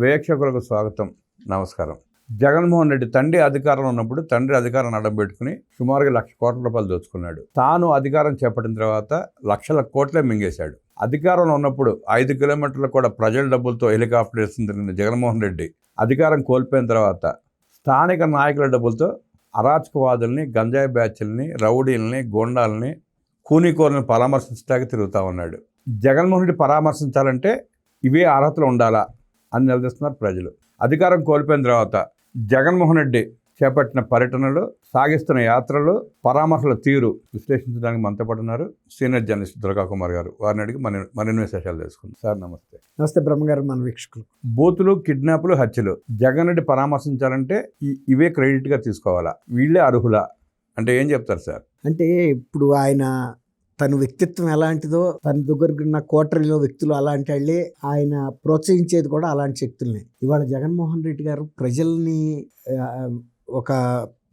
వీక్షకులకు స్వాగతం. నమస్కారం. జగన్మోహన్ రెడ్డి తండ్రి అధికారంలో ఉన్నప్పుడు తండ్రి అధికారం అడంపెట్టుకొని సుమారుగా లక్ష కోట్ల రూపాయలు దోచుకున్నాడు. తాను అధికారం చేపట్టిన తర్వాత లక్షల కోట్లే మింగేశాడు. అధికారంలో ఉన్నప్పుడు ఐదు కిలోమీటర్లు కూడా ప్రజల డబ్బులతో హెలికాప్టర్ వేస్తుంది తిరిగిన జగన్మోహన్ రెడ్డి అధికారం కోల్పోయిన తర్వాత స్థానిక నాయకుల డబ్బులతో అరాచకవాదుల్ని గంజాయి బ్యాచ్ల్ని రౌడీల్ని గోండాల్ని కూనీకోరుని పరామర్శించడానికి తిరుగుతూ ఉన్నాడు. జగన్మోహన్ రెడ్డి పరామర్శించాలంటే ఇవే అర్హతలు ఉండాలా? అని నిలదీస్తున్నారు ప్రజలు. అధికారం కోల్పోయిన తర్వాత జగన్మోహన్ రెడ్డి చేపట్టిన పర్యటనలు సాగిస్తున్న యాత్రలు పరామర్శల తీరు విశ్లేషించడానికి మనతో పాటు ఉన్నారు సీనియర్ జర్నలిస్ట్ దుర్గా కుమార్ గారు. వారిని అడిగి మన మరిన్ని విశేషాలు తెలుసుకుందాం. సార్ నమస్తే. నమస్తే బ్రహ్మగారు మన వీక్షకులు. బూతులు కిడ్నాపులు హత్యలు. జగన్ రెడ్డి పరామర్శించాలంటే ఇవే క్రెడిట్గా తీసుకోవాలా? వీళ్ళే అర్హులా? అంటే ఏం చెప్తారు సార్? అంటే ఇప్పుడు ఆయన తన వ్యక్తిత్వం ఎలాంటిదో తన దగ్గర ఉన్న కోటరీలో వ్యక్తులు అలాంటి వాళ్ళే. ఆయన ప్రోత్సహించేది కూడా అలాంటి శక్తుల్ని. ఇవాళ జగన్మోహన్ రెడ్డి గారు ప్రజల్ని ఒక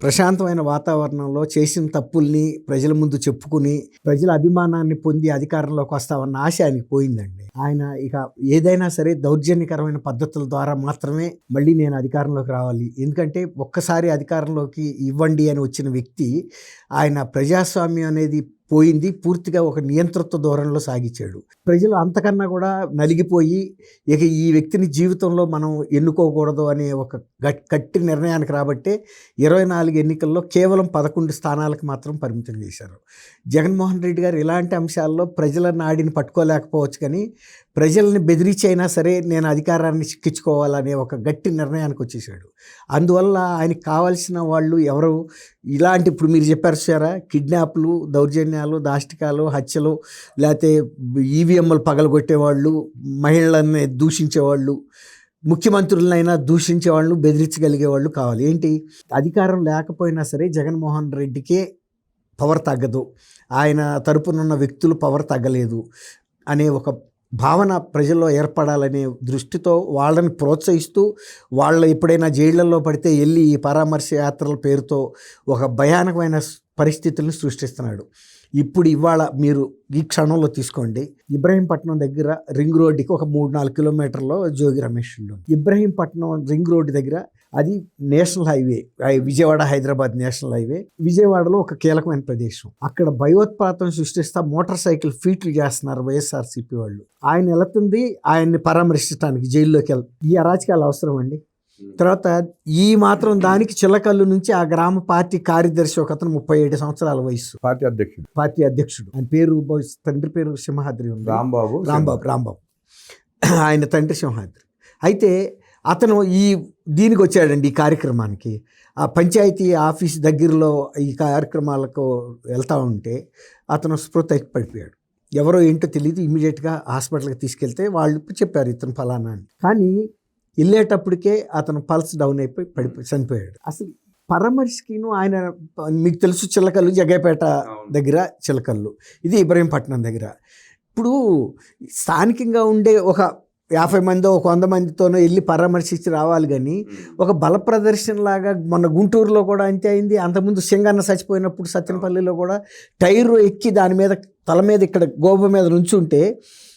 ప్రశాంతమైన వాతావరణంలో చేసిన తప్పుల్ని ప్రజల ముందు చెప్పుకుని ప్రజల అభిమానాన్ని పొంది అధికారంలోకి వస్తామన్న ఆశ ఆయనకి పోయిందండి. ఆయన ఇక ఏదైనా సరే దౌర్జన్యకరమైన పద్ధతుల ద్వారా మాత్రమే మళ్ళీ నేను అధికారంలోకి రావాలి. ఎందుకంటే ఒక్కసారి అధికారంలోకి ఇవ్వండి అని వచ్చిన వ్యక్తి ఆయన ప్రజాస్వామ్యం అనేది పోయింది పూర్తిగా ఒక నియంతృత్వ ధోరణిలో సాగించాడు. ప్రజలు అంతకన్నా కూడా నలిగిపోయి ఇక ఈ వ్యక్తిని జీవితంలో మనం ఎన్నుకోకూడదు అనే ఒక గట్టి నిర్ణయానికి రాబట్టే ఇరవై నాలుగు ఎన్నికల్లో కేవలం పదకొండు స్థానాలకు మాత్రం పరిమితం చేశారు. జగన్మోహన్ రెడ్డి గారు ఇలాంటి అంశాల్లో ప్రజల నాడిని పట్టుకోలేకపోవచ్చు కానీ ప్రజల్ని బెదిరించి అయినా సరే నేను అధికారాన్ని చిక్కించుకోవాలనే ఒక గట్టి నిర్ణయానికి వచ్చేసాడు. అందువల్ల ఆయనకి కావాల్సిన వాళ్ళు ఎవరు? ఇలాంటి ఇప్పుడు మీరు చెప్పారు సారా కిడ్నాప్లు దౌర్జన్యాలు దాష్టికాలు హత్యలు లేకపోతే ఈవీఎంలు పగలగొట్టేవాళ్ళు మహిళల్ని దూషించేవాళ్ళు ముఖ్యమంత్రులనైనా దూషించే వాళ్ళు బెదిరించగలిగే వాళ్ళు కావాలి. ఏంటి? అధికారం లేకపోయినా సరే జగన్మోహన్ రెడ్డికే పవర్ తగ్గదు. ఆయన తరపునున్న వ్యక్తులు పవర్ తగ్గలేదు అనే ఒక భావన ప్రజల్లో ఏర్పడాలనే దృష్టితో వాళ్ళని ప్రోత్సహిస్తూ వాళ్ళు ఎప్పుడైనా జైళ్ళలో పడితే వెళ్ళి ఈ పరామర్శ యాత్రల పేరుతో ఒక భయానకమైన పరిస్థితులను సృష్టిస్తున్నాడు. ఇప్పుడు ఇవాళ మీరు ఈ క్షణంలో తీసుకోండి. ఇబ్రహీంపట్నం దగ్గర రింగ్ రోడ్డుకి ఒక మూడు నాలుగు కిలోమీటర్లో జోగి రమేష్ ఇల్లు ఇబ్రహీంపట్నం రింగ్ రోడ్డు దగ్గర అది national highway Vijayawada Hyderabad national highway విజయవాడలో ఒక కీలకమైన ప్రదేశం. అక్కడ భయోత్పాతం సృష్టిస్తా మోటార్ సైకిల్ ఫీట్లు చేస్తున్నారు వైఎస్ఆర్సీపీ వాళ్ళు. ఆయన వెళుతుంది ఆయన్ని పరామర్శించడానికి జైల్లోకి వెళ్ ఈ అరాచకాలు అవసరం అండి తర్వాత ఈ మాత్రం దానికి చిల్లకల్లు నుంచి ఆ గ్రామ పార్టీ కార్యదర్శి ఒక అతను ముప్పై ఏడు సంవత్సరాల వయసు పార్టీ అధ్యక్షుడు. పార్టీ అధ్యక్షుడు. ఆయన పేరు తండ్రి పేరు సింహాద్రి ఉంది. రాంబాబు రాంబాబు రాంబాబు. ఆయన తండ్రి సింహాద్రి. అయితే అతను ఈ దీనికి వచ్చాడండి ఈ కార్యక్రమానికి. ఆ పంచాయతీ ఆఫీస్ దగ్గరలో ఈ కార్యక్రమాలకు వెళ్తూ ఉంటే అతను స్పృహ తప్పి పడిపోయాడు ఎవరో ఏంటో తెలియదు ఇమీడియట్గా హాస్పిటల్కి తీసుకెళ్తే వాళ్ళు చెప్పారు ఇతను ఫలానా అని. కానీ వెళ్ళేటప్పటికే అతను పల్స్ డౌన్ అయిపోయి పడిపోయి చనిపోయాడు. అసలు పరామర్శకిను ఆయన మీకు తెలుసు చిల్లకల్లు జగ్గైపేట దగ్గర చిలకల్లు. ఇది ఇబ్రహీంపట్నం దగ్గర. ఇప్పుడు స్థానికంగా ఉండే ఒక యాభై మంది ఒక వంద మందితోనో వెళ్ళి పరామర్శించి రావాలి కానీ ఒక బల ప్రదర్శన లాగా మొన్న గుంటూరులో కూడా అంతే అయింది. అంతకుముందు సింగన్న చచ్చిపోయినప్పుడు సత్యనపల్లిలో కూడా టైరు ఎక్కి దాని మీద తల మీద ఇక్కడ గోప మీద నుంచుంటే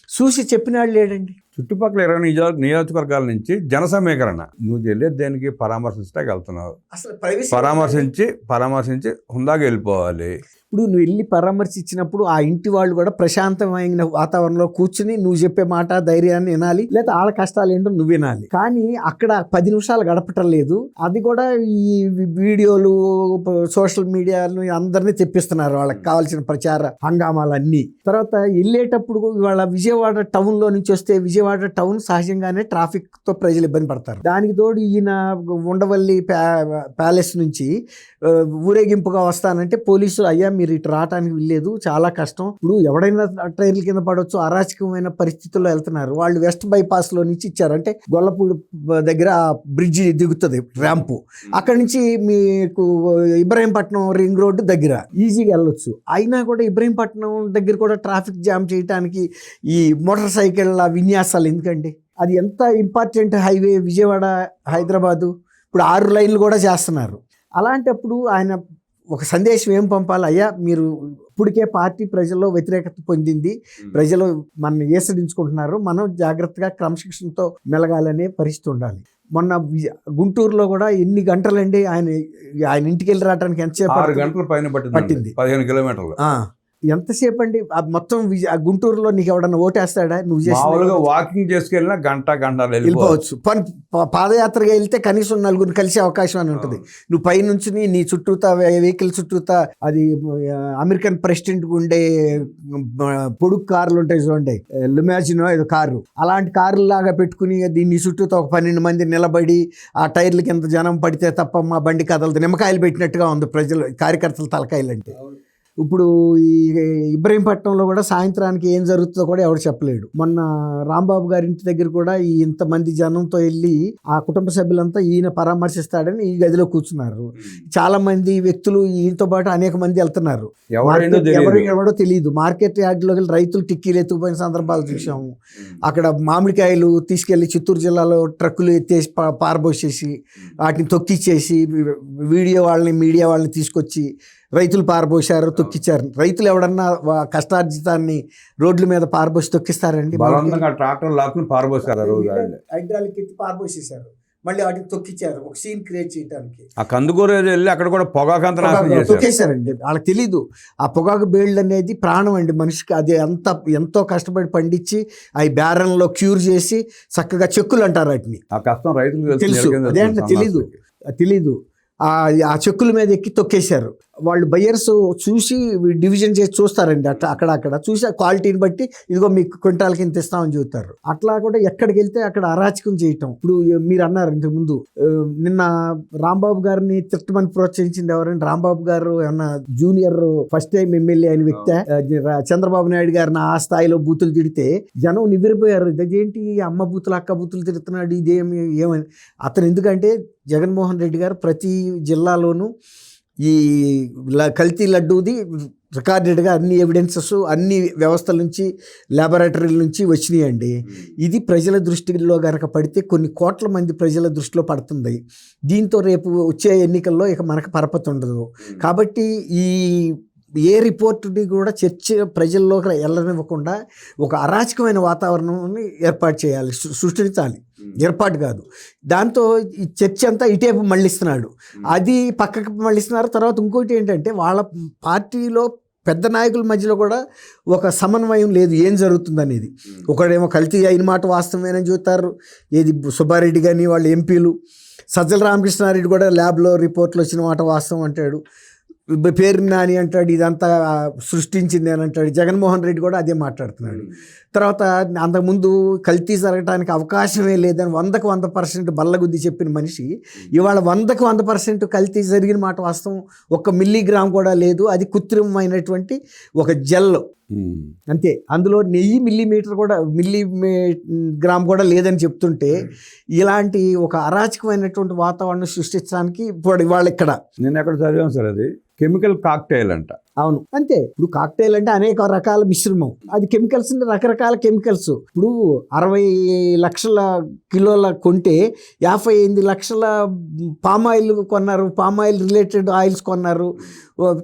చూసి చెప్పినాడు లేడండి చుట్టుపక్కల ఇరవై నియోజక నియోజకవర్గాల నుంచి జన సమీకరణ నువ్వు వెళ్ళేది దేనికి? పరామర్శించడానికి వెళ్తున్నావు. అసలు పరామర్శించి పరామర్శించి హుందాగా వెళ్ళిపోవాలి. ఇప్పుడు నువ్వు వెళ్ళి పరామర్శించినప్పుడు ఆ ఇంటి వాళ్ళు కూడా ప్రశాంతమైన వాతావరణంలో కూర్చుని నువ్వు చెప్పే మాట ధైర్యాన్ని వినాలి. లేదా వాళ్ళ కష్టాలు ఏంటో నువ్వు వినాలి. కానీ అక్కడ పది నిమిషాలు గడపటం లేదు. అది కూడా ఈ వీడియోలు సోషల్ మీడియాలు అందరినీ తెప్పిస్తున్నారు. వాళ్ళకి కావాల్సిన ప్రచార హంగామాలన్నీ. తర్వాత వెళ్ళేటప్పుడు వాళ్ళ విజయవాడ టౌన్లో నుంచి వస్తే విజయవాడ టౌన్ సహజంగానే ట్రాఫిక్తో ప్రజలు ఇబ్బంది పడతారు. దానికి తోడు ఈయన ఉండవల్లి ప్యా- ప్యాలెస్ నుంచి ఊరేగింపుగా వస్తానంటే పోలీసులు అయ్యా మీరు ఇటు రావడానికి వీల్లేదు చాలా కష్టం. ఇప్పుడు ఎవడైనా ట్రైన్ల కింద పడవచ్చు అరాచకమైన పరిస్థితుల్లో వెళ్తున్నారు. వాళ్ళు వెస్ట్ బైపాస్లో నుంచి ఇచ్చారు. అంటే గొల్లపూడి దగ్గర బ్రిడ్జి దిగుతుంది ర్యాంపు. అక్కడ నుంచి మీకు ఇబ్రహీంపట్నం రింగ్ రోడ్డు దగ్గర ఈజీగా వెళ్ళొచ్చు. అయినా కూడా ఇబ్రహీంపట్నం దగ్గర కూడా ట్రాఫిక్ జామ్ చేయడానికి ఈ మోటార్ సైకిళ్ళ విన్యాసాలు ఎందుకండి? అది ఎంత ఇంపార్టెంట్ హైవే విజయవాడ హైదరాబాదు. ఇప్పుడు ఆరు లైన్లు కూడా చేస్తున్నారు. అలాంటప్పుడు ఆయన ఒక సందేశం ఏం పంపాలి? అయ్యా మీరు ఇప్పటికే పార్టీ ప్రజల్లో వ్యతిరేకత పొందింది. ప్రజలు మనం ఏసడించుకుంటున్నారు. మనం జాగ్రత్తగా క్రమశిక్షణతో మెలగాలనే పరిస్థితి ఉండాలి. మొన్న గుంటూరులో కూడా ఎన్ని గంటలండి ఆయన ఆయన ఇంటికి వెళ్ళి రావడానికి ఎంతసేపు ఆరు పడుతుంది? గంటల పైన పట్టింది. పదిహేను కిలోమీటర్లు. ఎంతసేపు అండి మొత్తం గుంటూరులో నీకు ఎవడన్నా ఓటేస్తాడా? నువ్వు మామూలుగా వాకింగ్ చేసుకెళ్ళినా గంట గంట వెళ్ళిపోవచ్చు. పని పాదయాత్రగా వెళ్తే కనీసం నలుగురు కలిసే అవకాశం అని ఉంటుంది. నువ్వు పై నుంచి నీ చుట్టూతా వెహికల్ చుట్టూతా అది అమెరికన్ ప్రెసిడెంట్ ఉండే పొడుగు కార్లు ఉంటాయి చూడండి. లుమాజినో ఏదో కారు. అలాంటి కార్లు లాగా పెట్టుకుని దీన్ని చుట్టూతా ఒక పన్నెండు మంది నిలబడి ఆ టైర్ల కింద జనం పడితే తప్ప మా బండి కదలదు. నిమ్మకాయలు పెట్టినట్టుగా ఉంది ప్రజలు కార్యకర్తల తలకాయలు అంటే ఇప్పుడు ఈ ఇబ్రహీంపట్నంలో కూడా సాయంత్రానికి ఏం జరుగుతుందో కూడా ఎవరు చెప్పలేడు. మొన్న రాంబాబు గారి ఇంటి దగ్గర కూడా ఈ ఇంతమంది జనంతో వెళ్ళి ఆ కుటుంబ సభ్యులంతా ఈయన పరామర్శిస్తాడని ఈ గదిలో కూర్చున్నారు. చాలా మంది వ్యక్తులు ఈయనతో పాటు అనేక మంది వెళ్తున్నారు. ఎవరు తెలియదు. ఎవడో తెలియదు. మార్కెట్ యార్డ్లో వెళ్ళి రైతులు టిక్కీలు ఎత్తుకుపోయిన సందర్భాలు చూసాము. అక్కడ మామిడికాయలు తీసుకెళ్ళి చిత్తూరు జిల్లాలో ట్రక్కులు ఎత్తేసి పారబోసేసి వాటిని తొక్కిచ్చేసి వీడియో వాళ్ళని మీడియా వాళ్ళని తీసుకొచ్చి రైతులు పారబోసారు తొక్కిచ్చారు. రైతులు ఎవడన్నా కష్టార్జితాన్ని రోడ్ల మీద పారబోసి తొక్కిస్తారండి? బలవంతంగా ట్రాక్టర్ లాక్కుని పారబోసారు. హైడ్రాలిక్ ఎత్తి పారబోసేసారు మళ్ళీ వాటిని తొక్కిచ్చారు. ఒక సీన్ క్రియేట్ చేయడానికి ఆ కందుకూరు వెళ్ళి అక్కడ కూడా పొగాకంత పొగాకు చేశారు. తొక్కేశారండి. వాళ్ళకి తెలీదు. ఆ పొగాకు బేళ్ళు అనేది ప్రాణం అండి మనిషికి. అది అంత ఎంతో కష్టపడి పండించి అవి బేరంలో క్యూర్ చేసి చక్కగా చెక్కులు అంటారు వాటిని. ఆ కష్టం రైతులకు తెలుసు. అదేంటో తెలీదు. తెలీదు. ఆ చెక్కుల మీద ఎక్కి తొక్కేశారు. వాళ్ళు బయ్యర్స్ చూసి డివిజన్ చేసి చూస్తారండి అట్లా అక్కడ అక్కడ చూసి ఆ క్వాలిటీని బట్టి ఇదిగో మీకు క్వింటాల్ కింద ఇస్తామని చెబుతారు. అట్లా కూడా ఎక్కడికి వెళ్తే అక్కడ అరాచకం చేయటం. ఇప్పుడు మీరు అన్నారు ఇంతకు ముందు ఆ, నిన్న రాంబాబు గారిని తిట్టమని ప్రోత్సహించింది ఎవరంటే రాంబాబు గారు ఏమన్నా జూనియర్ ఫస్ట్ టైం ఎమ్మెల్యే అయిన వ్యక్తి చంద్రబాబు నాయుడు గారిని ఆ స్థాయిలో బూతులు తిడితే జనం నివ్వెరపోయారు. ఇదేంటి అమ్మ బూతులు అక్క బూతులు తిడుతున్నాడు ఇదేమి ఏమని? అతను ఎందుకంటే జగన్మోహన్ రెడ్డి గారు ప్రతి జిల్లాలోనూ ఈ ల- కల్తీ లడ్డూది రికార్డెడ్గా అన్ని ఎవిడెన్సెస్ అన్ని వ్యవస్థల నుంచి ల్యాబొరేటరీల నుంచి వచ్చినాయండి. ఇది ప్రజల దృష్టిలో గనక పడితే కొన్ని కోట్ల మంది ప్రజల దృష్టిలో పడుతుంది. దీంతో రేపు వచ్చే ఎన్నికల్లో ఇక మనకు పరపతి ఉండదు. కాబట్టి ఈ ఏ రిపోర్ట్ని కూడా చర్చ ప్రజల్లోకి వెళ్ళనివ్వకుండా ఒక అరాచకమైన వాతావరణాన్ని ఏర్పాటు చేయాలి. సృష్టించాలి. ఏర్పాటు కాదు. దాంతో ఈ చర్చ అంతా ఇటేపు మళ్ళిస్తున్నాడు. అది పక్కకు మళ్ళిస్తున్నారు. తర్వాత ఇంకోటి ఏంటంటే వాళ్ళ పార్టీలో పెద్ద నాయకుల మధ్యలో కూడా ఒక సమన్వయం లేదు. ఏం జరుగుతుంది అనేది ఒకడేమో కల్తీ అయిన మాట వాస్తవమేనని చూస్తారు. ఏది సుబ్బారెడ్డి కానీ వాళ్ళ ఎంపీలు. సజ్జల రామకృష్ణారెడ్డి కూడా ల్యాబ్లో రిపోర్ట్లు వచ్చిన మాట వాస్తవం అంటాడు. పేరు నాని అంటాడు ఇదంతా సృష్టించింది అని అంటాడు. జగన్మోహన్ రెడ్డి కూడా అదే మాట్లాడుతున్నాడు. తర్వాత అంతకుముందు కల్తీ జరగడానికి అవకాశమే లేదని వందకు వంద పర్సెంట్ బల్లగుద్ది చెప్పిన మనిషి ఇవాళ వందకు వంద పర్సెంట్ కల్తీ జరిగిన మాట వాస్తవం ఒక్క మిల్లీగ్రామ్ కూడా లేదు. అది కృత్రిమమైనటువంటి ఒక జెల్. అంతే. అందులో నెయ్యి మిల్లీమీటర్ కూడా మిల్లీ గ్రామ్ కూడా లేదని చెప్తుంటే ఇలాంటి ఒక అరాచకమైనటువంటి వాతావరణం సృష్టించడానికి ఇప్పుడు ఇవాళ ఇక్కడ నేను ఎక్కడ చదివాను సార్ అది? కెమికల్ కాక్టైల్ అంట. అవును. అంతే. ఇప్పుడు కాక్టైల్ అంటే అనేక రకాల మిశ్రమం. అది కెమికల్స్ అంటే రకరకాల కెమికల్స్ ఇప్పుడు అరవై లక్షల కిలోల కొంటే యాభై ఎనిమిది లక్షల పామాయిల్ కొన్నారు. పామాయిల్ రిలేటెడ్ ఆయిల్స్ కొన్నారు.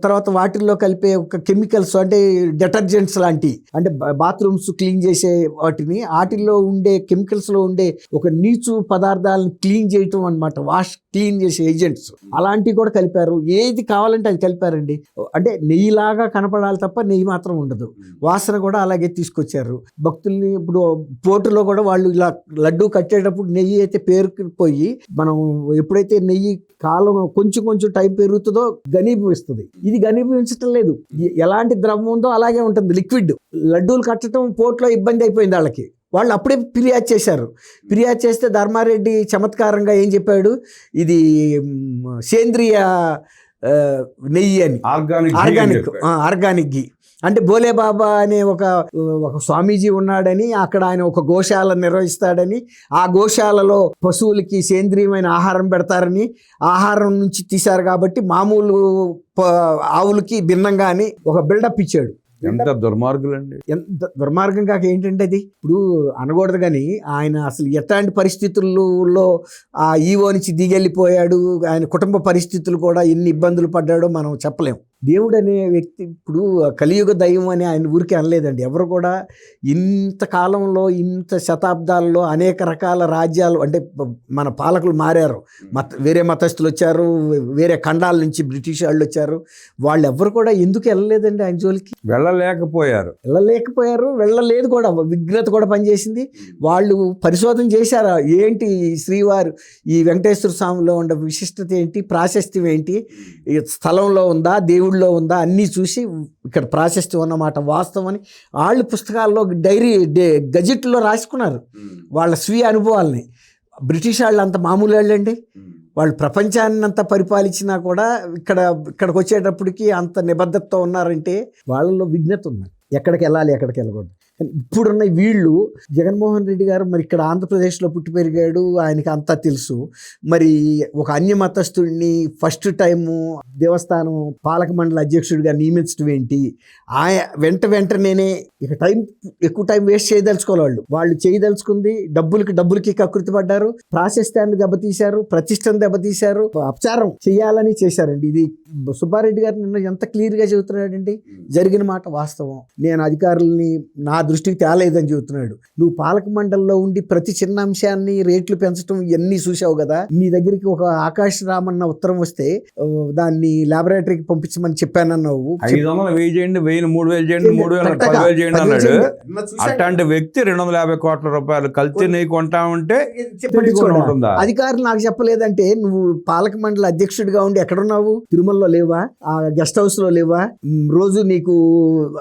తర్వాత వాటిల్లో కలిపే ఒక కెమికల్స్ అంటే డిటర్జెంట్స్ లాంటి. అంటే బాత్రూమ్స్ క్లీన్ చేసే వాటిని. వాటిల్లో ఉండే కెమికల్స్లో ఉండే ఒక నీచు పదార్థాలను క్లీన్ చేయటం అనమాట వాష్ క్లీన్ చేసే ఏజెంట్స్. అలాంటివి కూడా కలిపారు. ఏది కావాలంటే అది కలిపారండి. అంటే నెయ్యిలాగా కనపడాలి తప్ప నెయ్యి మాత్రం ఉండదు. వాసన కూడా అలాగే తీసుకొచ్చారు. భక్తుల్ని ఇప్పుడు పోటులో కూడా వాళ్ళు ఇలా లడ్డు కట్టేటప్పుడు నెయ్యి అయితే పేరుకుపోయి మనం ఎప్పుడైతే నెయ్యి కాలం కొంచెం కొంచెం టైం పెరుగుతుందో గనీభవిస్తుంది ఇది గనీభవించటం లేదు. ఎలాంటి ద్రవం ఉందో అలాగే ఉంటుంది. లిక్విడ్. లడ్డూలు కట్టడం పోట్లో ఇబ్బంది అయిపోయింది వాళ్ళకి. వాళ్ళు అప్పుడే ఫిర్యాదు చేశారు. ఫిర్యాదు చేస్తే ధర్మారెడ్డి చమత్కారంగా ఏం చెప్పాడు? ఇది సేంద్రియ నెయ్యి అని. ఆర్గానిక్ ఆర్గానిక్ గీ అంటే బోలే బాబా అనే ఒక ఒక స్వామీజీ ఉన్నాడని అక్కడ ఆయన ఒక గోశాల నిర్వహిస్తాడని ఆ గోశాలలో పశువులకి సేంద్రియమైన ఆహారం పెడతారని ఆహారం నుంచి తీశారు కాబట్టి మామూలు ఆవులకి భిన్నంగా అని ఒక బిల్డప్ ఇచ్చాడు. ఎంత దుర్మార్గులండి. ఎంత దుర్మార్గం కాక ఏంటంటే అది? ఇప్పుడు అనకూడదు కానీ ఆయన అసలు ఎట్లాంటి పరిస్థితుల్లో ఆ ఈవో నుంచి దిగెళ్ళిపోయాడు? ఆయన కుటుంబ పరిస్థితులు కూడా ఎన్ని ఇబ్బందులు పడ్డాడో మనం చెప్పలేం. దేవుడు అనే వ్యక్తి ఇప్పుడు కలియుగ దైవం అని ఆయన ఊరికే అనలేదండి. ఎవరు కూడా ఇంత కాలంలో ఇంత శతాబ్దాల్లో అనేక రకాల రాజ్యాలు అంటే మన పాలకులు మారారు. మత వేరే మతస్థులు వచ్చారు వేరే ఖండాల నుంచి బ్రిటిష్ వాళ్ళు వచ్చారు. వాళ్ళు ఎవరు కూడా ఎందుకు వెళ్ళలేదండి ఆయన జోలికి? వెళ్ళలేకపోయారు. వెళ్ళలేకపోయారు వెళ్ళలేదు కూడా. విఘ్నత కూడా పనిచేసింది. వాళ్ళు పరిశోధన చేశారా. ఏంటి శ్రీవారు ఈ వెంకటేశ్వర స్వామిలో ఉండే విశిష్టత ఏంటి ప్రాశస్త్యం ఏంటి? ఈ స్థలంలో ఉందా? దేవుళ్ళలో ఉందా? అన్నీ చూసి ఇక్కడ ప్రాశస్త్యం అన్నమాట వాస్తవం అని వాళ్ళు పుస్తకాల్లో డైరీ డే- గజెట్లో రాసుకున్నారు. వాళ్ళ స్వీయ అనుభవాల్ని. బ్రిటిష్ వాళ్ళు అంత మామూలు వాళ్ళండి వాళ్ళు ప్రపంచాన్ని అంతా పరిపాలించినా కూడా ఇక్కడ ఇక్కడికి వచ్చేటప్పటికి అంత నిబద్ధతతో ఉన్నారంటే వాళ్ళలో విఘ్నత ఉంది. ఎక్కడికి వెళ్ళాలి ఎక్కడికి వెళ్ళకూడదు. కానీ ఇప్పుడున్న వీళ్ళు జగన్మోహన్ రెడ్డి గారు మరి ఇక్కడ ఆంధ్రప్రదేశ్లో పుట్టి పెరిగాడు ఆయనకి అంతా తెలుసు. మరి ఒక అన్య మతస్థుడిని ఫస్ట్ టైము దేవస్థానం పాలక మండలి అధ్యక్షుడిగా నియమించడం ఏంటి? ఆయన వెంట వెంటనే ఇక టైం ఎక్కువ టైం వేస్ట్ చేయదలుచుకోవాలి వాళ్ళు. వాళ్ళు చేయదలుచుకుంది డబ్బులకి డబ్బులకి కకృతి పడ్డారు. ప్రాశస్త్యాన్ని దెబ్బతీశారు ప్రతిష్టను దెబ్బతీశారు. అపచారం చేయాలని చేశారండి. ఇది సుబ్బారెడ్డి గారు నిన్న ఎంత క్లియర్గా చెబుతున్నాడండి జరిగిన మాట వాస్తవం. నేను అధికారుల్ని నా దృష్టికి తేలేదని చెబుతున్నాడు. నువ్వు పాలక మండలిలో ఉండి ప్రతి చిన్న అంశాన్ని రేట్లు పెంచడం ఇవన్నీ చూసావు కదా? నీ దగ్గరికి ఒక ఆకాశ్ రామన్న ఉత్తరం వస్తే దాన్ని లాబొరేటరీకి పంపించమని చెప్పానన్నావు. ఐదు వందలు వెయ్యి చేయండి వెయ్యి మూడు వేలు చేయండి మూడు వేల పదివేలు చేయండి అన్నాడు. అట్లాంటి వ్యక్తి రెండు వందల యాభై కోట్ల రూపాయలు కల్తీ నెయ్యి కొంటా ఉంటే. ఉంటుందా? అధికారులు నాకు చెప్పలేదంటే నువ్వు పాలక మండలి అధ్యక్షుడిగా ఉండి ఎక్కడున్నావు? తిరుమలలో లేవా? ఆ గెస్ట్ హౌస్లో లేవా రోజు నీకు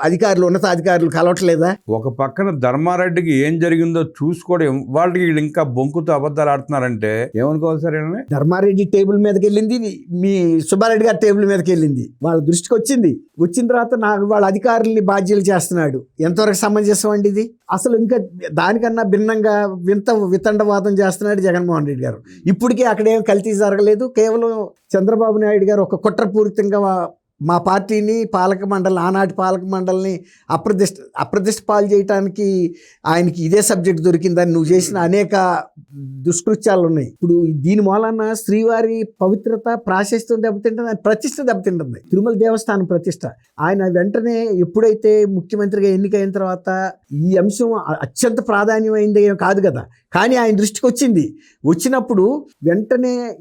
అధికారులు ఉన్నతాధికారులు కలవట్లేదా? ఒక పక్కన ధర్మారెడ్డికి ఏం జరిగిందో చూసుకోవడం వాళ్ళకి వీళ్ళు ఇంకా బొంకుతో అబద్ధాలు ఆడుతున్నారంటే ఏమనుకోవాలి సార్ ధర్మారెడ్డి టేబుల్ మీదకి వెళ్ళింది మీ సుబ్బారెడ్డి గారి టేబుల్ మీదకి వెళ్ళింది. వాళ్ళ దృష్టికి వచ్చింది. వచ్చిన తర్వాత నాకు వాళ్ళ అధికారుల్ని బాధ్యులు చేస్తున్నాడు. ఎంతవరకు సమంజసం అండి ఇది? అసలు ఇంకా దానికన్నా భిన్నంగా వింత వితండవాదం చేస్తున్నాడు జగన్మోహన్ రెడ్డి గారు. ఇప్పటికీ అక్కడేం కల్తీ జరగలేదు. కేవలం చంద్రబాబు నాయుడు గారు ఒక కుట్రపూరితంగా మా పార్టీని పాలక మండలి ఆనాటి పాలక మండలిని అప్రదిష్ట అప్రదిష్ట పాలు చేయటానికి ఆయనకి ఇదే సబ్జెక్ట్ దొరికిందని నువ్వు చేసిన అనేక దుష్కృత్యాలు ఉన్నాయి. ఇప్పుడు దీని మూలన శ్రీవారి పవిత్రత ప్రాశస్త్యం దెబ్బతింటుంది ఆయన ప్రతిష్ట దెబ్బతింటుంది. తిరుమల దేవస్థానం ప్రతిష్ట. ఆయన వెంటనే ఎప్పుడైతే ముఖ్యమంత్రిగా ఎన్నికైన తర్వాత ఈ అంశం అత్యంత ప్రాధాన్యమైంది కాదు కదా. కానీ ఆయన దృష్టికి వచ్చింది. వచ్చినప్పుడు వెంటనే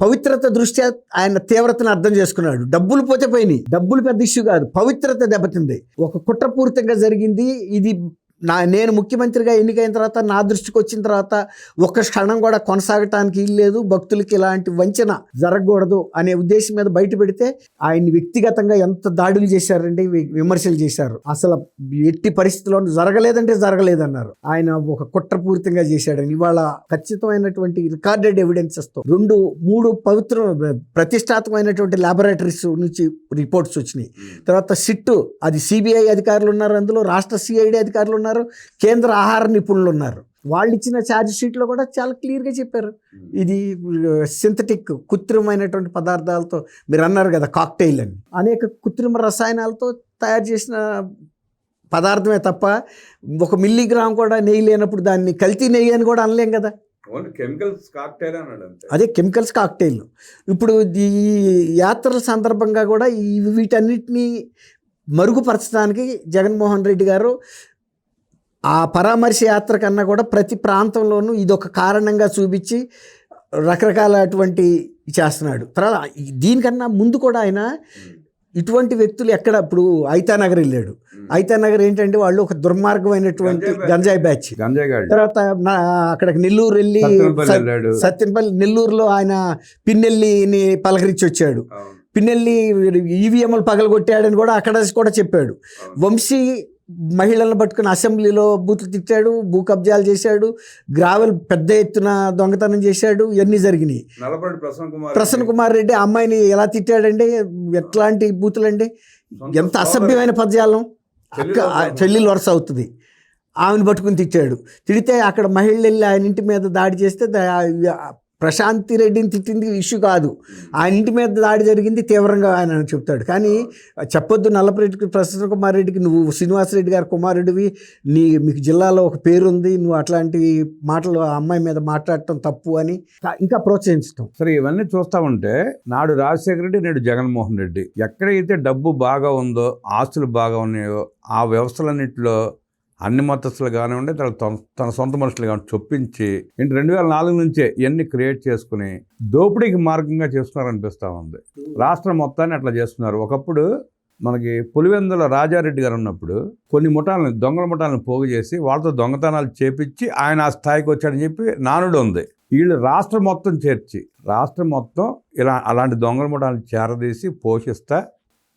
పవిత్రత దృష్ట్యా ఆయన తీవ్రతను అర్థం చేసుకున్నాడు. డబ్బులు పోతే పోయినాయి డబ్బులు పెద్ద ఇష్యూ కాదు పవిత్రత దెబ్బతింది. ఒక కుట్రపూరితంగా జరిగింది. ఇది నా నేను ముఖ్యమంత్రిగా ఎన్నికైన తర్వాత నా దృష్టికి వచ్చిన తర్వాత ఒక్క క్షణం కూడా కొనసాగటానికి లేదు. భక్తులకి ఇలాంటి వంచన జరగకూడదు అనే ఉద్దేశం మీద బయట పెడితే ఆయన్ని వ్యక్తిగతంగా ఎంత దాడులు చేశారండి విమర్శలు చేశారు. అసలు ఎట్టి పరిస్థితుల్లో జరగలేదంటే జరగలేదన్నారు. ఆయన ఒక కుట్రపూరితంగా చేశాడని. ఇవాళ ఖచ్చితమైనటువంటి రికార్డెడ్ ఎవిడెన్సెస్తో రెండు మూడు పవిత్ర ప్రతిష్టాత్మకమైనటువంటి ల్యాబొరేటరీస్ నుంచి రిపోర్ట్స్ వచ్చినాయి. తర్వాత సిట్ అది సిబిఐ అధికారులు ఉన్నారు అందులో రాష్ట్ర సిఐడి అధికారులు ఉన్నారు. కేంద్ర ఆహార నిపుణులు ఉన్నారు. వాళ్ళు ఇచ్చిన ఛార్జ్ షీట్లో కూడా చాలా క్లియర్గా చెప్పారు. ఇది సింథటిక్ కృత్రిమైనటువంటి పదార్థాలతో మీరు అన్నారు కదా కాక్టైల్ అని. అనేక కృత్రిమ రసాయనాలతో తయారు చేసిన పదార్థమే తప్ప ఒక మిల్లీగ్రామ్ కూడా నెయ్యి లేనప్పుడు దాన్ని కల్తీ నెయ్యి అని కూడా అనలేం కదా. కెమికల్స్ కాక్టైల్ అదే కెమికల్స్ కాక్టైల్ ఇప్పుడు ఈ యాత్రల సందర్భంగా కూడా ఈ వీటన్నిటిని మరుగుపరచడానికి జగన్మోహన్ రెడ్డి గారు ఆ పరామర్శ యాత్ర కన్నా కూడా ప్రతి ప్రాంతంలోనూ ఇది ఒక కారణంగా చూపించి రకరకాలటువంటి చేస్తున్నాడు. తర్వాత దీనికన్నా ముందు కూడా ఆయన ఇటువంటి వ్యక్తులు ఎక్కడ ఇప్పుడు ఐతానగర్ వెళ్ళాడు. ఐతానగర్ ఏంటంటే వాళ్ళు ఒక దుర్మార్గమైనటువంటి గంజాయి బ్యాచ్. తర్వాత అక్కడికి నెల్లూరు వెళ్ళి సత్యనపల్లి నెల్లూరులో ఆయన పిన్నెల్లిని పలకరించి వచ్చాడు పిన్నెల్లి ఈవీఎంలు పగలగొట్టాడని కూడా అక్కడ కూడా చెప్పాడు. వంశీ మహిళలను పట్టుకుని అసెంబ్లీలో బూతులు తిట్టాడు భూ కబ్జాలు చేశాడు గ్రావెల్ పెద్ద ఎత్తున దొంగతనం చేశాడు ఇవన్నీ జరిగినాయి. ప్రసన్న కుమార్ రెడ్డి. అమ్మాయిని ఎలా తిట్టాడండి? ఎట్లాంటి బూతులండి? ఎంత అసభ్యమైన పదజాలం. అక్క ఆ చెల్లెలు వరుస అవుతుంది. ఆమెను పట్టుకుని తిట్టాడు. తిడితే అక్కడ మహిళలు వెళ్ళి ఆయన ఇంటి మీద దాడి చేస్తే ప్రశాంతి రెడ్డిని తిట్టింది ఇష్యూ కాదు. ఆయన ఇంటి మీద దాడి జరిగింది తీవ్రంగా ఆయన చెప్తాడు. కానీ చెప్పొద్దు నల్లపరెడ్డికి ప్రసన్న కుమార్ రెడ్డికి నువ్వు శ్రీనివాసరెడ్డి గారి కుమారుడివి. నీ మీకు జిల్లాలో ఒక పేరు ఉంది నువ్వు అట్లాంటి మాటలు ఆ అమ్మాయి మీద మాట్లాడటం తప్పు అని ఇంకా ప్రోత్సహించటం. సరే ఇవన్నీ చూస్తా ఉంటే నాడు రాజశేఖర రెడ్డి నేడు జగన్మోహన్ రెడ్డి. ఎక్కడైతే డబ్బు బాగా ఉందో ఆస్తులు బాగా ఉన్నాయో ఆ వ్యవస్థలన్నింటిలో అన్ని మతస్థులు కానివ్వండి తన తన- తన సొంత మనుషులు కానివ్వండి చొప్పించి ఇంటి రెండు వేల నాలుగు నుంచే ఇవన్నీ క్రియేట్ చేసుకుని దోపిడీకి మార్గంగా చేస్తున్నారనిపిస్తూ ఉంది. రాష్ట్రం మొత్తాన్ని అట్లా చేస్తున్నారు. ఒకప్పుడు మనకి పులివెందుల రాజారెడ్డి గారు ఉన్నప్పుడు కొన్ని ముఠాలను దొంగల ముఠాలను పోగు చేసి వాళ్ళతో దొంగతనాలు చేపించి ఆయన ఆ స్థాయికి వచ్చాడని చెప్పి నానుడు ఉంది. వీళ్ళు రాష్ట్రం మొత్తం చేర్చి రాష్ట్రం మొత్తం ఇలా అలాంటి దొంగల ముఠాలను చేరదీసి పోషిస్తా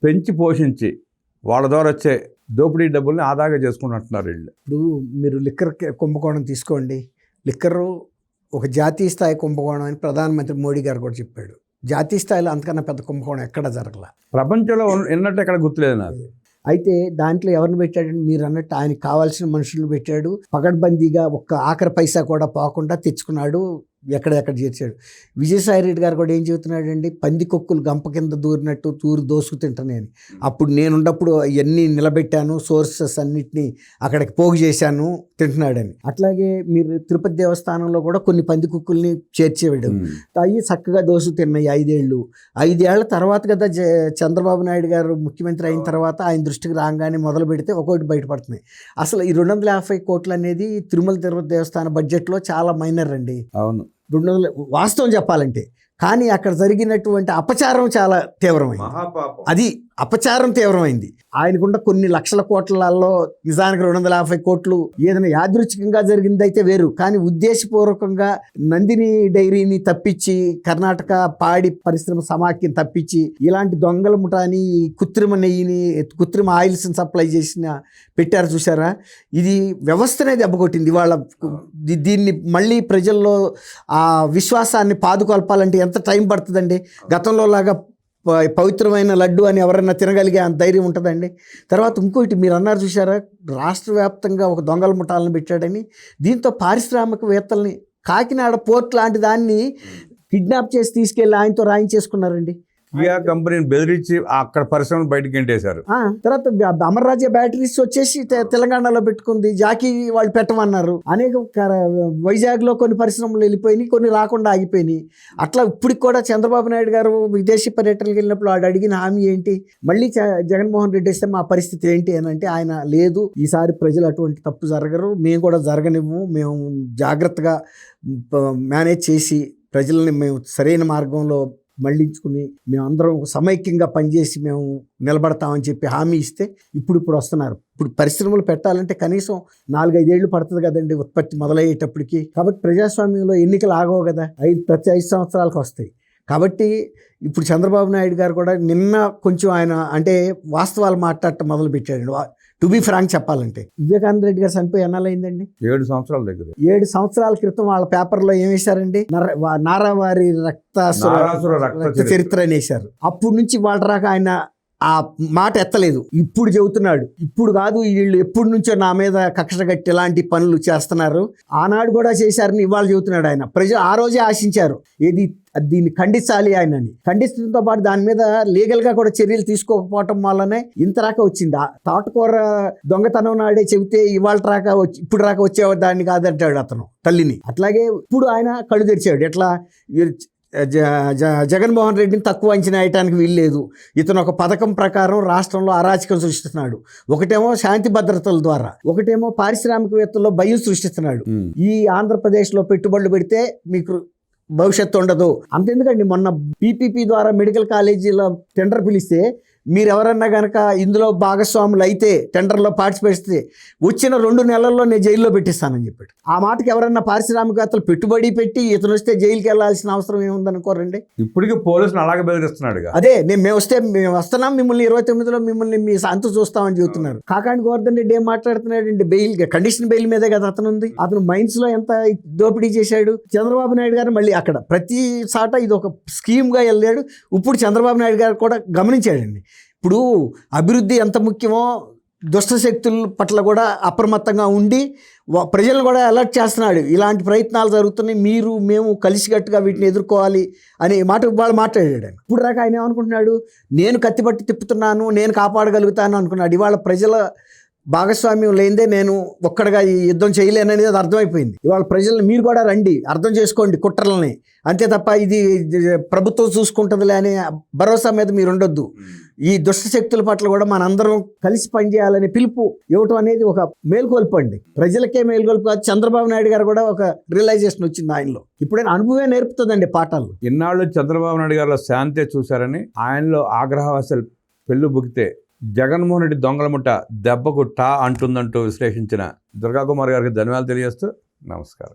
పెంచి పోషించి వాళ్ళ ద్వారా వచ్చే దోపిడీ డబ్బుల్ని ఆదాగా చేసుకుంటున్నారు వీళ్ళు. ఇప్పుడు మీరు లిక్కర్ కుంభకోణం తీసుకోండి. లిక్కర్ ఒక జాతీయ స్థాయి కుంభకోణం అని ప్రధానమంత్రి మోడీ గారు కూడా చెప్పాడు. జాతీయ స్థాయిలో అంతకన్నా పెద్ద కుంభకోణం ఎక్కడ జరగల? ప్రపంచంలో ఉన్న- ఉన్నట్టు ఎక్కడ గుర్తులేదు నాకు. అయితే దాంట్లో ఎవరిని పెట్టాడంటే మీరు అన్నట్టు ఆయనకి కావాల్సిన మనుషులు పెట్టాడు. పగడ్బందీగా ఒక్క ఆఖరి పైసా కూడా పోకుండా తెచ్చుకున్నాడు. ఎక్కడెక్కడ చేర్చాడు. విజయసాయి రెడ్డి గారు కూడా ఏం చెబుతున్నాడండి? పందికొక్కులు గంప కింద దూరినట్టు తూరు దోసుకు తింటాను అని అప్పుడు నేనున్నప్పుడు ఇవన్నీ నిలబెట్టాను సోర్సెస్ అన్నిటినీ అక్కడికి పోగు చేశాను. తింటున్నాడని. అట్లాగే మీరు తిరుపతి దేవస్థానంలో కూడా కొన్ని పంది కుక్కుల్ని చేర్చేవాడు. అవి చక్కగా దోసు తిన్నాయి ఐదేళ్ళు. ఐదేళ్ళ తర్వాత కదా చంద్రబాబు నాయుడు గారు ముఖ్యమంత్రి అయిన తర్వాత ఆయన దృష్టికి రాగానే మొదలు పెడితే ఒక్కొక్కటి బయటపడుతున్నాయి. అసలు ఈ రెండు వందల యాభై కోట్లు అనేది తిరుమల తిరుపతి దేవస్థాన బడ్జెట్లో చాలా మైనర్ అండి. అవును. రెండు వందల వాస్తవం చెప్పాలంటే. కానీ అక్కడ జరిగినటువంటి అపచారం చాలా తీవ్రమైంది. మహాపాపం. అది అపచారం తీవ్రమైంది. ఆయనకున్న కొన్ని లక్షల కోట్లలో నిజానికి రెండు వందల యాభై కోట్లు ఏదైనా యాదృచ్ఛికంగా జరిగిందైతే వేరు. కానీ ఉద్దేశపూర్వకంగా నందిని డైరీని తప్పించి కర్ణాటక పాడి పరిశ్రమ సమాఖ్యని తప్పించి ఇలాంటి దొంగల ముఠాని ఈ కృత్రిమ నెయ్యిని కృత్రిమ ఆయిల్స్ సప్లై చేసిన పెట్టారు చూసారా ఇది వ్యవస్థనే దెబ్బకొట్టింది. వాళ్ళ దీన్ని మళ్ళీ ప్రజల్లో ఆ విశ్వాసాన్ని పాదుకొల్పాలంటే ఎంత టైం పడుతుందండి? గతంలో లాగా పవిత్రమైన లడ్డు అని ఎవరైనా తినగలిగే అంత ధైర్యం ఉంటుందండి. తర్వాత ఇంకోటి మీరు అన్నారు చూసారా రాష్ట్ర వ్యాప్తంగా ఒక దొంగల ముఠాలను పెట్టాడని. దీంతో పారిశ్రామికవేత్తల్ని కాకినాడ పోర్ట్ లాంటి దాన్ని కిడ్నాప్ చేసి తీసుకెళ్ళి ఆయనతో రాయించేసుకున్నారండి. కియా కంపెనీని బెదిరించి అక్కడ పరిశ్రమలు బయటకు గెంటేశారు తర్వాత బ- అమర్రాజ్య బ్యాటరీస్ వచ్చేసి తె- తెలంగాణలో పెట్టుకుంది జాకీ వాళ్ళు పెట్టమన్నారు. అనేక వైజాగ్ వైజాగ్లో కొన్ని పరిశ్రమలు వెళ్ళిపోయినాయి కొన్ని రాకుండా ఆగిపోయినాయి. అట్లా ఇప్పటికి కూడా చంద్రబాబు నాయుడు గారు విదేశీ పర్యటనకి వెళ్ళినప్పుడు వాడు అడిగిన హామీ ఏంటి? మళ్ళీ చ- జగన్మోహన్ రెడ్డి వస్తే మా పరిస్థితి ఏంటి అని అంటే ఆయన లేదు ఈసారి ప్రజలు అటువంటి తప్పు జరగరు మేము కూడా జరగనివ్వము మేము జాగ్రత్తగా మేనేజ్ చేసి ప్రజల్ని మేము సరైన మార్గంలో మళ్ళించుకుని మేమందరం అందరం సమైక్యంగా పనిచేసి మేము నిలబడతామని చెప్పి హామీ ఇస్తే ఇప్పుడు ఇప్పుడు వస్తున్నారు. ఇప్పుడు పరిశ్రమలు పెట్టాలంటే కనీసం నాలుగైదేళ్ళు పడుతుంది కదండి ఉత్పత్తి మొదలయ్యేటప్పటికి. కాబట్టి ప్రజాస్వామ్యంలో ఎన్నికలు ఆగవు కదా. ఐదు ప్రతి ఐదు సంవత్సరాలకు వస్తాయి. కాబట్టి ఇప్పుడు చంద్రబాబు నాయుడు గారు కూడా నిన్న కొంచెం ఆయన అంటే వాస్తవాలు మాట్లాడటం మొదలుపెట్టాడు టు బి ఫ్రాంక్ చెప్పాలంటే వివేకానంద రెడ్డి గారు చనిపోయి ఎన్నాళ్ళైందండి ఏడు సంవత్సరాల దగ్గర. ఏడు సంవత్సరాల క్రితం వాళ్ళ పేపర్లో ఏం వేశారండి? నారావారి రక్త రక్త చరిత్ర. అని వేశారు అప్పుడు నుంచి వాళ్ళ రాక ఆయన ఆ మాట ఎత్తలేదు. ఇప్పుడు చెబుతున్నాడు ఇప్పుడు కాదు వీళ్ళు ఎప్పటి నుంచో నా మీద కక్ష కట్టి ఇలాంటి పనులు చేస్తున్నారు. ఆనాడు కూడా చేశారని ఇవాళ చెబుతున్నాడు ఆయన. ప్రజలు ఆ రోజే ఆశించారు. ఏది దీన్ని ఖండించాలి ఆయనని. ఖండించడంతో పాటు దాని మీద లీగల్గా కూడా చర్యలు తీసుకోకపోవటం వల్లనే ఇంత రాక వచ్చింది. తోటకూర దొంగతనం నాడే చెబితే ఇవాళ రాక వచ్చి ఇప్పుడు రాక వచ్చేదాన్ని కాదంటాడు అతను తల్లిని. అట్లాగే ఇప్పుడు ఆయన కళ్ళు తెరిచాడు. ఎట్లా? జగన్మోహన్ రెడ్డిని తక్కువ అంచనా వేయటానికి వీల్లేదు ఇతను ఒక పథకం ప్రకారం రాష్ట్రంలో అరాచకం సృష్టిస్తున్నాడు. ఒకటేమో శాంతి భద్రతల ద్వారా ఒకటేమో పారిశ్రామికవేత్తల్లో భయం సృష్టిస్తున్నాడు. ఈ ఆంధ్రప్రదేశ్లో పెట్టుబడులు పెడితే మీకు భవిష్యత్తు ఉండదు. అంతెందుకండి మొన్న పీపీపీ ద్వారా మెడికల్ కాలేజీలో టెండర్ పిలిస్తే మీరు ఎవరన్నా కనుక ఇందులో భాగస్వాములు అయితే టెండర్లో పార్టిసిపేట్ చేస్తే వచ్చిన రెండు నెలల్లో నేను జైల్లో పెట్టిస్తానని చెప్పాడు. ఆ మాటకి ఎవరన్నా పారిశ్రామికవేత్తలు పెట్టుబడి పెట్టి ఇతను వస్తే జైలుకి వెళ్ళాల్సిన అవసరం ఏముందనుకోరండి? ఇప్పటికీ పోలీసులు అలాగే బెదిరిస్తున్నాడు అదే నేను మేము వస్తే మేము వస్తున్నాం మిమ్మల్ని ఇరవై తొమ్మిదిలో మిమ్మల్ని మీ అంతు చూస్తామని చెబుతున్నారు. కాకాని గోవర్ధన్ రెడ్డి ఏం మాట్లాడుతున్నాడండి? బెయిల్ కండిషన్ బెయిల్ మీదే కదా అతను ఉంది అతను మైన్స్లో ఎంత దోపిడీ చేశాడు? చంద్రబాబు నాయుడు గారు మళ్ళీ అక్కడ ప్రతి సాట ఇది ఒక స్కీమ్గా వెళ్ళాడు. ఇప్పుడు చంద్రబాబు నాయుడు గారు కూడా గమనించాడండి. ఇప్పుడు అభివృద్ధి ఎంత ముఖ్యమో దుష్ట శక్తుల పట్ల కూడా అప్రమత్తంగా ఉండి వా- ప్రజలను కూడా అలర్ట్ చేస్తున్నాడు. ఇలాంటి ప్రయత్నాలు జరుగుతున్నాయి. మీరు మేము కలిసికట్టుగా వీటిని ఎదుర్కోవాలి అనే మాట వాళ్ళు మాట్లాడాడు. ఇప్పుడు దాకా ఆయన ఏమనుకుంటున్నాడు? నేను కత్తిపట్టి తిప్పుతున్నాను నేను కాపాడగలుగుతాను అనుకున్నాడు. ఇవాళ ప్రజల భాగస్వామ్యం లేనిదే నేను ఒక్కడిగా ఈ యుద్ధం చేయలేననేది అది అర్థమైపోయింది. ఇవాళ ప్రజలు మీరు కూడా రండి అర్థం చేసుకోండి కుట్రలని. అంతే తప్ప ఇది ప్రభుత్వం చూసుకుంటుందిలే అనే భరోసా మీద మీరు ఉండొద్దు ఈ దుష్ట శక్తుల పట్ల కూడా మనందరం కలిసి పనిచేయాలనే పిలుపు ఇవ్వటం అనేది ఒక మేల్కొల్పు అండి. ప్రజలకే మేల్కొల్పు కాదు చంద్రబాబు నాయుడు గారు కూడా ఒక రియలైజేషన్ వచ్చింది ఆయనలో. ఇప్పుడైనా అనుభవమే నేర్పుతుందండి పాఠాలు ఇన్నాళ్ళు చంద్రబాబు నాయుడు గారిలో శాంతే చూశారని ఆయనలో ఆగ్రహవాసలు పెళ్ళు బుకితే జగన్మోహన్ రెడ్డి దొంగల ముట్ట దెబ్బకు టా అంటుందంటూ విశ్లేషించిన దుర్గాకుమార్ గారికి ధన్యవాదాలు తెలియజేస్తూ నమస్కారం.